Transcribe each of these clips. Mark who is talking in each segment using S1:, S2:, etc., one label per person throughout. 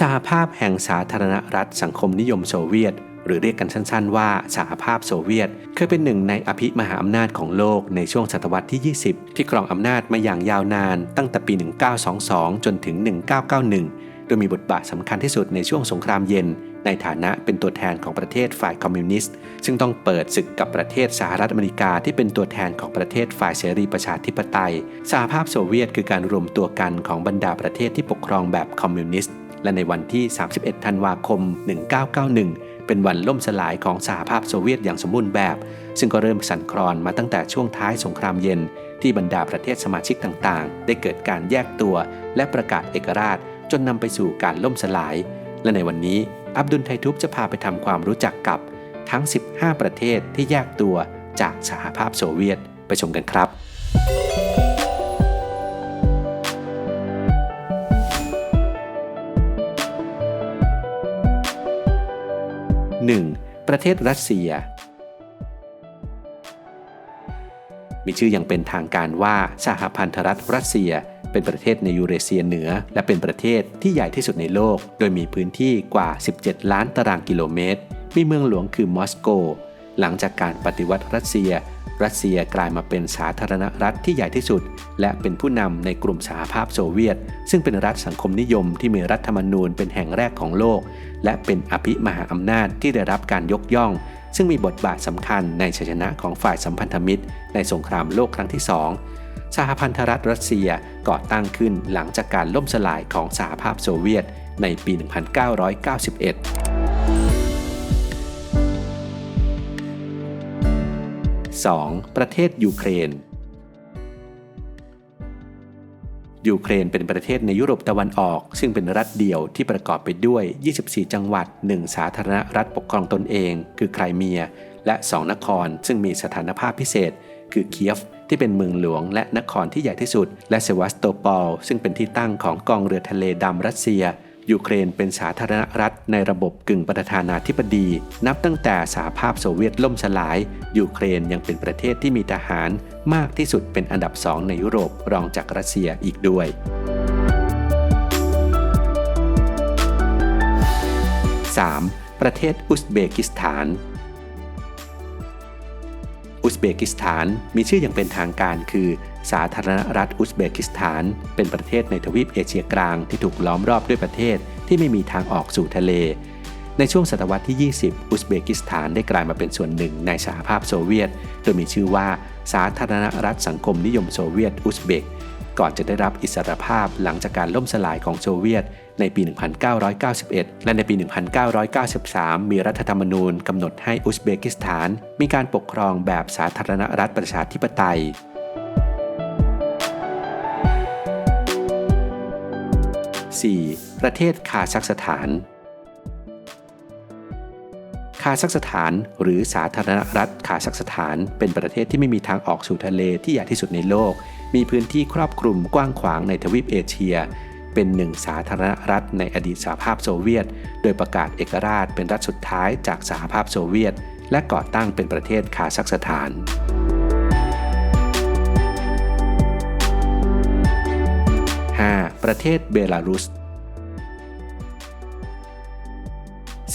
S1: สหภาพแห่งสาธารณรัฐสังคมนิยมโซเวียต หรือเรียกกันสั้นๆ ว่าสหภาพโซเวียต เคยเป็นหนึ่งในอภิมหาอำนาจของโลกในช่วงศตวรรษที่ 20 ที่ครองอำนาจมาอย่างยาวนานตั้งแต่ปี 1922 จนถึง 1991 โดยมีบทบาทสำคัญที่สุดในช่วงสงครามเย็น ในฐานะเป็นตัวแทนของประเทศฝ่ายคอมมิวนิสต์ ซึ่งต้องเปิดศึกกับประเทศสหรัฐอเมริกาที่เป็นตัวแทนของประเทศฝ่ายเสรีประชาธิปไตย สหภาพโซเวียตคือการรวมตัวกันของบรรดาประเทศที่ปกครองแบบคอมมิวนิสต์ และในวันที่ 31 ธันวาคม 1991 เป็นวันล่มสลายของสหภาพโซเวียตอย่างสมบูรณ์แบบ ซึ่งก็เริ่มสั่นคลอนมาตั้งแต่ช่วงท้ายสงครามเย็น ที่บรรดาประเทศสมาชิกต่างๆ ได้เกิดการแยกตัวและประกาศเอกราช จนนำไปสู่การล่มสลาย และในวันนี้ อับดุลไททุบจะพาไปทำความรู้จักกับทั้ง 15 ประเทศที่แยกตัวจากสหภาพโซเวียตไปชมกันครับ 1. ประเทศรัสเซีย มีชื่ออย่างเป็นทางการว่าสหพันธรัฐรัสเซีย เป็นประเทศในยูเรเซียเหนือ และเป็นประเทศที่ใหญ่ที่สุดในโลก โดยมีพื้นที่กว่า 17 ล้านตารางกิโลเมตร มีเมืองหลวงคือมอสโก หลังจากการปฏิวัติรัสเซีย รัสเซียกลายมาเป็นสาธารณรัฐที่ใหญ่ที่สุด และเป็นผู้นำในกลุ่มสหภาพโซเวียต ซึ่งเป็นรัฐสังคมนิยมที่มีรัฐธรรมนูญเป็นแห่งแรกของโลก และเป็นอภิมหาอำนาจที่ได้รับการยกย่อง ซึ่งมีบทบาทสำคัญในชัยชนะของฝ่ายสัมพันธมิตร ในสงครามโลกครั้งที่สองสหพันธรัฐรัสเซียก่อตั้งขึ้นหลังจากการล่มสลายของสหภาพโซเวียตในปี 1991 2. ประเทศยูเครน ยูเครนเป็นประเทศในยุโรปตะวันออก ซึ่งเป็นรัฐเดี่ยวที่ประกอบไปด้วย 24 จังหวัด 1 สาธารณรัฐปกครองตนเอง คือไครเมีย และ 2 นคร ซึ่งมีสถานภาพพิเศษ คือเคียฟที่เป็นเมืองหลวงและนครที่ใหญ่ที่สุด และเซวัสโตปอลซึ่งเป็นที่ตั้งของกองเรือทะเลดำรัสเซีย ยูเครนเป็นสาธารณรัฐในระบบกึ่งประธานาธิบดี นับตั้งแต่สหภาพโซเวียตล่มสลาย ยูเครนยังเป็นประเทศที่มีทหารมากที่สุดเป็นอันดับสองในยุโรปรองจากรัสเซียอีกด้วย 3. ประเทศอุซเบกิสถาน เบกิสถาน มีชื่ออย่างเป็นทางการคือ สาธารณรัฐอุซเบกิสถาน เป็นประเทศในทวีปเอเชียกลางที่ถูกล้อมรอบด้วยประเทศที่ไม่มีทางออกสู่ทะเล ในช่วงศตวรรษที่ 20 อุซเบกิสถานได้กลายมาเป็นส่วนหนึ่งในสหภาพโซเวียต โดยมีชื่อว่า สาธารณรัฐสังคมนิยมโซเวียตอุซเบก ก่อนจะได้รับอิสรภาพหลังจากการล่มสลายของโซเวียต ในปี 1991 และในปี 1993 มีรัฐธรรมนูญกำหนดให้อุซเบกิสถาน มีการปกครองแบบสาธารณรัฐประชาธิปไตย 4. ประเทศคาซัคสถาน คาซัคสถานหรือสาธารณรัฐคาซัคสถาน เป็นประเทศที่ไม่มีทางออกสู่ทะเลที่ใหญ่ที่สุดในโลก มีพื้นที่ครอบคลุมกว้างขวางในทวีปเอเชีย เป็นหนึ่งสาธารณรัฐในอดีตสหภาพโซเวียต โดยประกาศเอกราชเป็นรัฐสุดท้ายจากสหภาพโซเวียต และก่อตั้งเป็นประเทศคาซัคสถานประเทศเบลารุส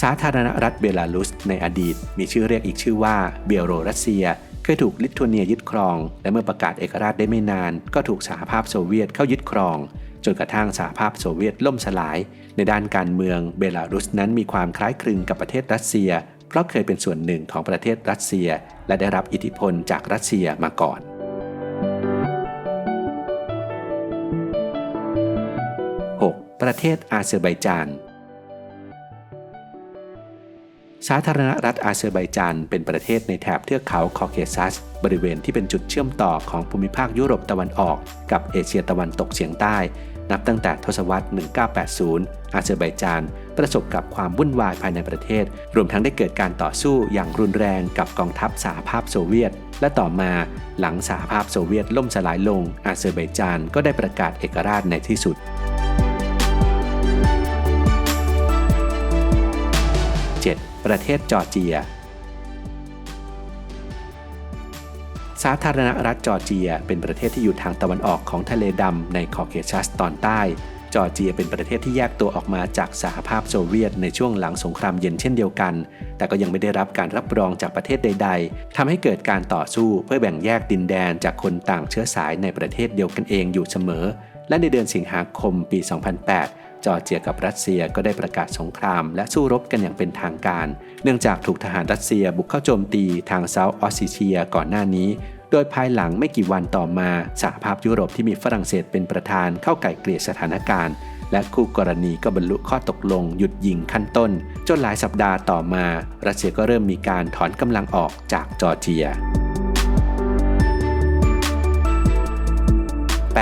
S1: สาธารณรัฐเบลารุสในอดีตมีชื่อเรียกอีกชื่อว่าเบลโรรัสเซีย คยถูกลิทัวเนียยึดครอง และเมื่อประกาศเอกราชได้ไม่นาน ก็ถูกสหภาพโซเวียตเข้ายึดครอง จนกระทั่งสหภาพโซเวียตล่มสลาย ในด้านการเมืองเบลารุสนั้นมีความคล้ายคลึงกับประเทศรัสเซีย เพราะเคยเป็นส่วนหนึ่งของประเทศรัสเซีย และได้รับอิทธิพลจากรัสเซียมาก่อนประเทศอาเซอร์ไบจาน สาธารณรัฐอาเซอร์ไบจานเป็นประเทศในแถบเทือกเขาคอเคซัส บริเวณที่เป็นจุดเชื่อมต่อของภูมิภาคยุโรปตะวันออก กับเอเชียตะวันตกเฉียงใต้ นับตั้งแต่ทศวรรษ 1980 อาเซอร์ไบจานประสบกับความวุ่นวายภายในประเทศ รวมทั้งได้เกิดการต่อสู้อย่างรุนแรงกับกองทัพสหภาพโซเวียต และต่อมาหลังสหภาพโซเวียตล่มสลายลง อาเซอร์ไบจานก็ได้ประกาศเอกราชในที่สุด ประเทศจอร์เจีย สาธารณรัฐจอร์เจีย เป็นประเทศที่อยู่ทางตะวันออกของทะเลดำในคอเคชัสตอนใต้ จอร์เจียเป็นประเทศที่แยกตัวออกมาจากสหภาพโซเวียตในช่วงหลังสงครามเย็นเช่นเดียวกัน แต่ก็ยังไม่ได้รับการรับรองจากประเทศใด ๆทำให้เกิดการต่อสู้เพื่อแบ่งแยกดินแดนจากคนต่างเชื้อสายในประเทศเดียวกันเองอยู่เสมอ และในเดือนสิงหาคมปี 2008 จอร์เจียกับรัสเซียก็ได้ประกาศสงคราม และสู้รบกันอย่างเป็นทางการ เนื่องจากถูกทหารรัสเซียบุกเข้าโจมตีทางเซาท์ออสซิเชียก่อนหน้านี้ โดยภายหลังไม่กี่วันต่อมาสหภาพยุโรปที่มีฝรั่งเศสเป็นประธานเข้าไก่เกลี่ยสถานการณ์ และคู่กรณีก็บรรลุข้อตกลง หยุดยิงขั้นต้น จนหลายสัปดาห์ต่อมา รัสเซียก็เริ่มมีการถอนกำลังออกจากจอร์เจีย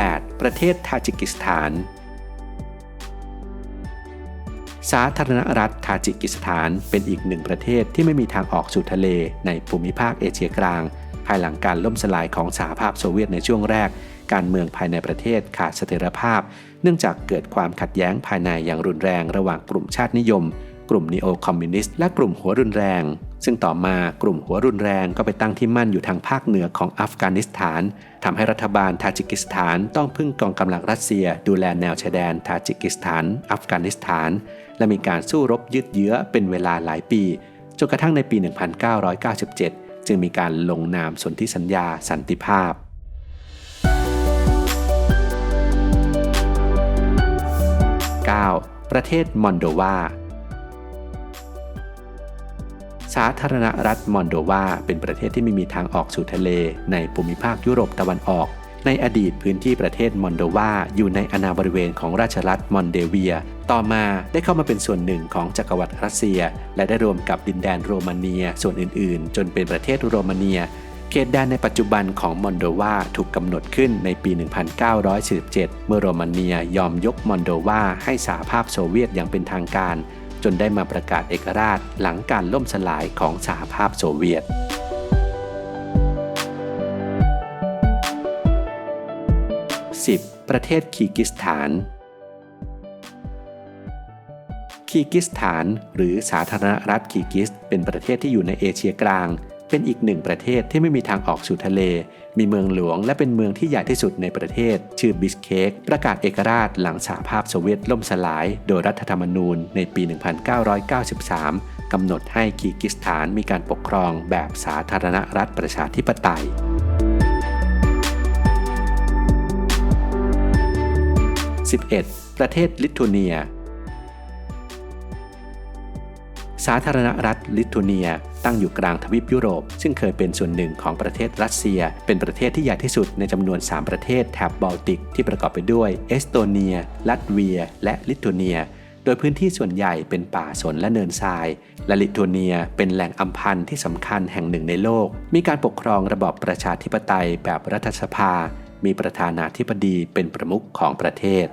S1: 8. ประเทศทาจิกิสถาน สาธารณรัฐทาจิกิสถานเป็นอีกหนึ่งประเทศที่ไม่มีทางออกสู่ทะเลในภูมิภาคเอเชียกลาง ภายหลังการล่มสลายของสหภาพโซเวียตในช่วงแรก การเมืองภายในประเทศขาดเสถียรภาพ เนื่องจากเกิดความขัดแย้งภายในอย่างรุนแรงระหว่างกลุ่มชาตินิยม กลุ่มนิโอคอมมิวนิสต์และกลุ่มหัวรุนแรง ซึ่งต่อมากลุ่มหัวรุนแรงก็ไปตั้งที่มั่นอยู่ทางภาคเหนือของอัฟกานิสถานทำให้รัฐบาลทาจิกิสถานต้องพึ่งกองกำลังรัสเซีย ดูแลแนวชายแดนทาจิกิสถาน อัฟกานิสถาน และมีการสู้รบยืดเยื้อเป็นเวลาหลายปีจนกระทั่งในปี 1997 จึงมีการลงนามสนธิสัญญาสันติภาพ 9. ประเทศมอนโดวา สาธารณรัฐมอนโดวาเป็นประเทศที่ไม่มีทางออกสู่ทะเล ในภูมิภาคยุโรปตะวันออก ในอดีตพื้นที่ประเทศมอนโดวาอยู่ในอาณาบริเวณของราชรัฐมอนเดเวีย ต่อมาได้เข้ามาเป็นส่วนหนึ่งของจักรวรรดิรัสเซีย และได้รวมกับดินแดนโรมาเนียส่วนอื่น ๆ จนเป็นประเทศโรมาเนียเขตแดนในปัจจุบันของมอนโดวาถูกกำหนดขึ้นในปี 1947 เมื่อโรมาเนียยอมยกมอนโดวาให้สหภาพโซเวียตอย่างเป็นทางการ จนได้มาประกาศเอกราชหลังการล่มสลายของสหภาพโซเวียตสิบประเทศคีกิสถาน คีกิสถาน หรือสาธารณรัฐคีกิส เป็นประเทศที่อยู่ในเอเชียกลาง เป็นอีกหนึ่งประเทศที่ไม่มีทางออกสู่ทะเล มีเมืองหลวงและเป็นเมืองที่ใหญ่ที่สุดในประเทศ ชื่อบิสเคกประกาศเอกราชหลังสหภาพโซเวียตล่มสลาย โดยรัฐธรรมนูญในปี 1993 กำหนดให้คีกิสถานมีการปกครองแบบสาธารณรัฐประชาธิปไตย 11. ประเทศลิทัวเนีย สาธารณรัฐลิทัวเนีย ตั้งอยู่กลางทวีปยุโรป ซึ่งเคยเป็นส่วนหนึ่งของประเทศรัสเซีย เป็นประเทศที่ใหญ่ที่สุดในจำนวน 3 ประเทศแถบบอลติก ที่ประกอบไปด้วยเอสโตเนีย ลัตเวีย และลิทัวเนียโดยพื้นที่ส่วนใหญ่เป็นป่าสนและเนินทราย และลิทัวเนียเป็นแหล่งอัมพันธ์ที่สำคัญแห่งหนึ่งในโลก มีการปกครองระบอบประชาธิปไตยแบบรัฐสภา มีประธานาธิบดีเป็นประมุขของประเทศ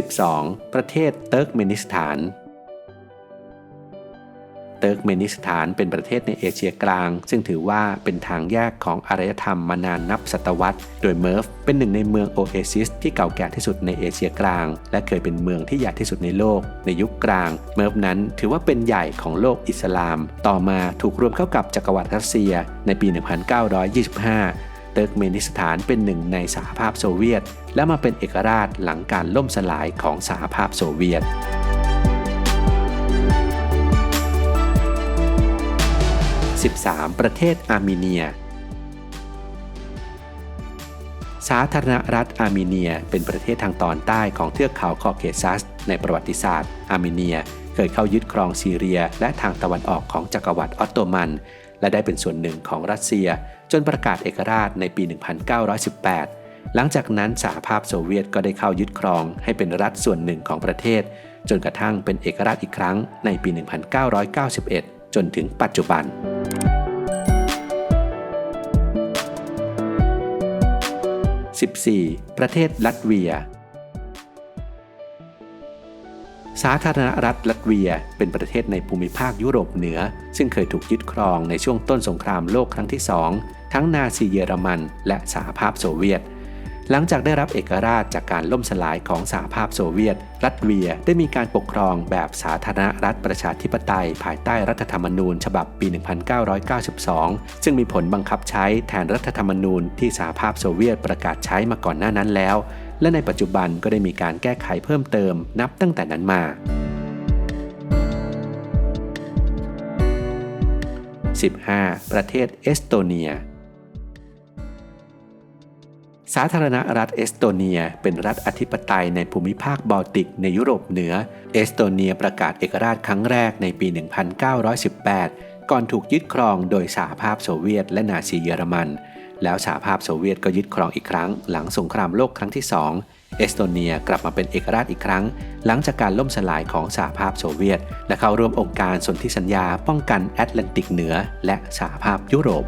S1: 12. ประเทศเติร์กเมนิสถาน เติร์กเมนิสถานเป็นประเทศในเอเชียกลาง ซึ่งถือว่าเป็นทางแยกของอารยธรรมมานานนับศตวรรษ โดยเมิร์ฟเป็นหนึ่งในเมืองโอเอซิสที่เก่าแก่ที่สุดในเอเชียกลาง และเคยเป็นเมืองที่ใหญ่ที่สุดในโลก ในยุคกลาง เมิร์ฟนั้นถือว่าเป็นใหญ่ของโลกอิสลาม ต่อมาถูกรวมเข้ากับจักรวรรดิรัสเซียในปี 1925 เติร์กเมนิสถานเป็นหนึ่งในสหภาพโซเวียต และมาเป็นเอกราชหลังการล่มสลายของสหภาพโซเวียต 13. ประเทศอาร์เมเนีย สาธารณรัฐอาร์เมเนียเป็นประเทศทางตอนใต้ของเทือกเขาคอเคซัส ในประวัติศาสตร์ อาร์เมเนียเคยเข้ายึดครองซีเรีย และทางตะวันออกของจักรวรรดิออตโตมัน และได้เป็นส่วนหนึ่งของรัสเซีย จนประกาศเอกราชในปี 1918 หลังจากนั้นสหภาพโซเวียตก็ได้เข้ายึดครองให้เป็นรัฐส่วนหนึ่งของประเทศ จนกระทั่งเป็นเอกราชอีกครั้งในปี 1991 จนถึงปัจจุบัน 14. ประเทศลัตเวีย สาธารณรัฐลัตเวียเป็นประเทศในภูมิภาคยุโรปเหนือ ซึ่งเคยถูกยึดครองในช่วงต้นสงครามโลกครั้งที่สองทั้งนาซีเยอรมัน และสหภาพโซเวียต หลังจากได้รับเอกราชจากการล่มสลายของสหภาพโซเวียต รัสเวียได้มีการปกครองแบบสาธารณรัฐประชาธิปไตย ภายใต้รัฐธรรมนูญ ฉบับปี 1992 ซึ่งมีผลบังคับใช้แทนรัฐธรรมนูญที่สหภาพโซเวียตประกาศใช้มาก่อนหน้านั้นแล้ว และในปัจจุบันก็ได้มีการแก้ไขเพิ่มเติมนับตั้งแต่นั้นมา 15. ประเทศเอสโตเนีย สาธารณรัฐเอสโตเนีย เป็นรัฐอธิปไตยในภูมิภาคบอลติกในยุโรปเหนือ เอสโตเนียประกาศเอกราชครั้งแรกในปี 1918 ก่อนถูกยึดครองโดยสหภาพโซเวียตและนาซีเยอรมัน แล้วสหภาพโซเวียตก็ยึดครองอีกครั้ง หลังสงครามโลกครั้งที่สองเอสโตเนียกลับมาเป็นเอกราชอีกครั้ง หลังจากการล่มสลายของสหภาพโซเวียต และเข้าร่วมองค์การสนธิสัญญาป้องกันแอตแลนติกเหนือ และสหภาพยุโรป